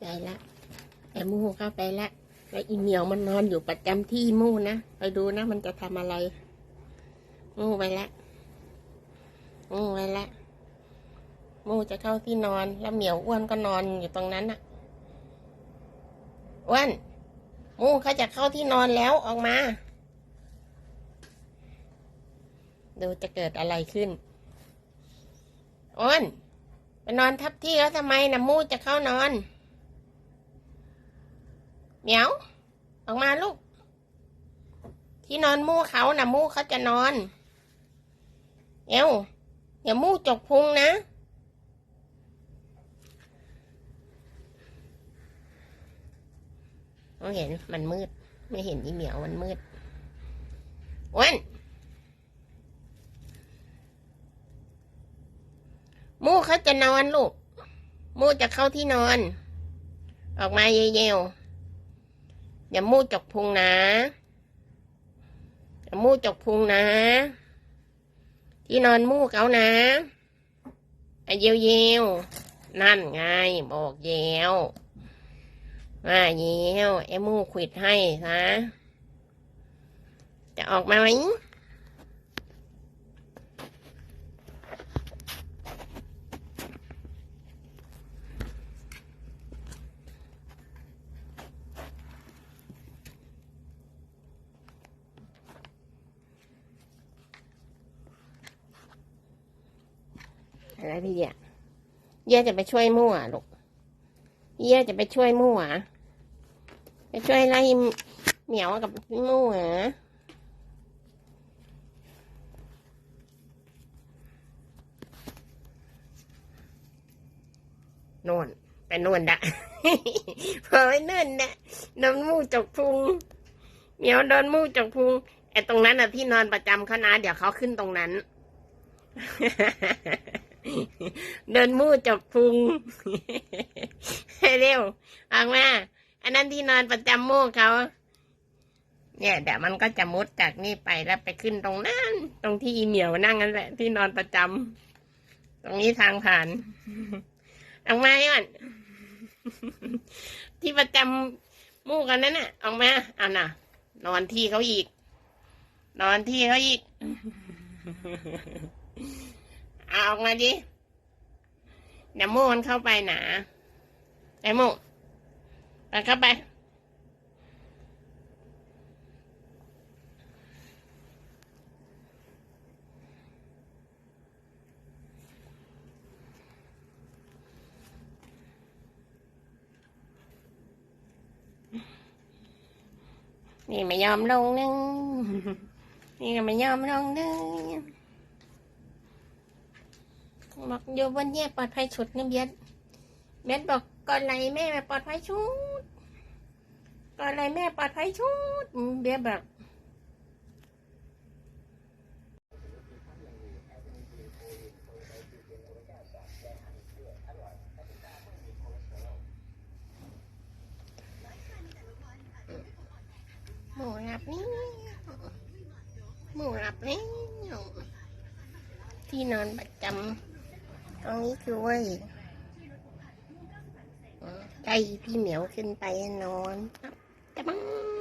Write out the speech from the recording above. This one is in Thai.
ไปละไอ้มูเข้าไปละแล้วอีเหมียวมันนอนอยู่ประจำที่มูนะไปดูนะมันจะทำอะไรมูไปละมูไปละมูจะเข้าที่นอน แล้วเหมียวอ้วนก็นอนอยู่ตรงนั้นน่ะอ้วนมูเขาจะเข้าที่นอนแล้วออกมาดูจะเกิดอะไรขึ้นอ้วนไปนอนทับที่แล้วทำไมนะมูจะเข้านอน เหมียว ออกมาลูก ที่นอนมู่เขานะมู่เขาจะนอน เอวอย่ามู่จกพุงนะ ไม่เห็นมันมืด ไม่เห็นอีเหมียวมันมืดอ้วันมู่เขาจะนอนลูก มู่จะเข้าที่นอน ออกมาเยี่ยวๆ อย่ามูจกพุงนะอย่ามูจกพุงนะ ที่นอนมูเขานะอะเยียวเยียวนั่นไงบอกเยียวว่าเยียวไอ้มูขวิดให้ซะจะออกมาไหม อะไรพี่เดียเย่จะไปช่วยมั่วลูกเย่จะไปช่วยมั่วไปช่วยไล่เหมียวกับมั่วนวนไปนวนดะพอไปนั่นนะโดนมู่จกพุงเหมียวโดนมู่จกพุงไอ้ตรงนั้นน่ะที่นอนประจำเขานะเดี๋ยวเขาขึ้นตรงนั้น เดินมู่จกพุงเร็วออกมาอันนั้นที่นอนประจำมู่เขา เนี่ยเดี๋ยวมันก็จะมุดจากนี่ไปแล้วไปขึ้นตรงนั้น ตรงที่อีเหมียวนั่งนั่นแหละที่นอนประจำตรงนี้ทางผ่านออกมาย้อนที่ประจำมู่กันนั่นน่ะออกมาเอาน่ะ นอนที่เขาอีก นอนที่เขาอีก เอาออกมาดิเดี๋ยวโม่มันเข้าไปหนาไอ้โม่มันเข้าไป นี่ไม่ยอมลงนึง นี่ก็ไม่ยอมลงนึง บอกอยู่บนเนี่ยปลอดภัยชุดนี่เบียดเบียดบอกก่อนไหลแม่ปลอดภัยชุดก่อนไหลแม่ปลอดภัยชุดเบียดแบบหมูหลับนี่หมูหลับนี่ที่นอนประจำ รงนี้คือเว้ยใจพี่เหมียวขึ้นไปนอนจะบัง